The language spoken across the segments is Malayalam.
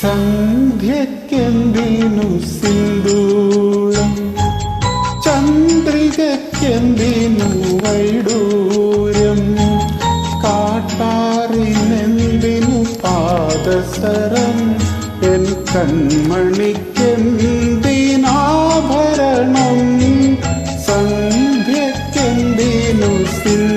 സന്ധ്യക്കെന്തിനു സിന്ദൂരം ചന്ദ്രികക്കെന്തിനു വൈഡൂര്യം? കാട്ടാറിനെന്തിനു പാദസരം? എൻ കൺമണിക്കെന്തിനാഭരണം? സന്ധ്യക്കെന്തിനു സിന്ദൂരം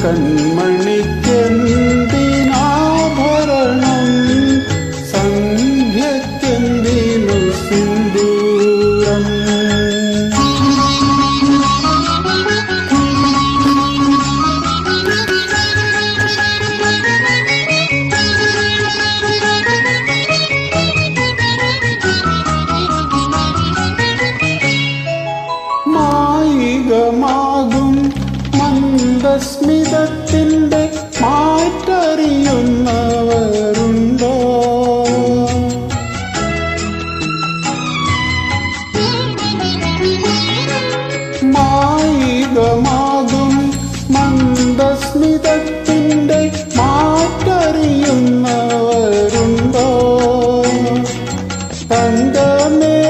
കൺമണിക്കെന്തിനാഭരണം? സന്ധ്യക്കെന്തിനു സിന്ദൂരം? മായികമാകും മന്ദസ്മിതത്തിന്റെ മാറ്ററിയുന്നവരുണ്ടോ? മായികമാകും മന്ദസ്മിതത്തിന്റെ മാറ്ററിയുന്നവരുണ്ടോ? തങ്കമേ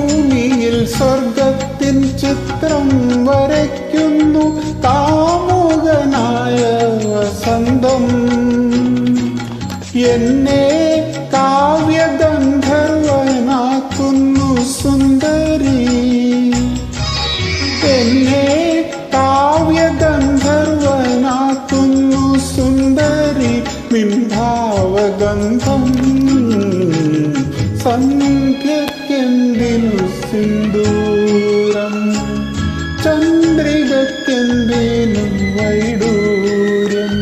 ഭൂമിയിൽ സ്വർഗത്തിൻ ചിത്രം വരയ്ക്കുന്നു കാമുകനായ വസന്തം. എന്നെ കാവ്യഗന്ധർവനാക്കുന്നു സുന്ദരി. എന്നെ കാവ്യഗന്ധർവനാക്കുന്നു സുന്ദരി. മിംഭാവഗന്ധം സന്ധ്യക്കെന്തിനു സിന്ദൂരം? ചന്ദ്രികക്കെന്തിനു വൈഡൂരം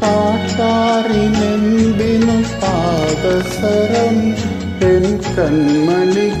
പാട്ടാറിനെന്തിനു പാദസരം? എൻ കൺമണിക്കെന്തിനാഭരണം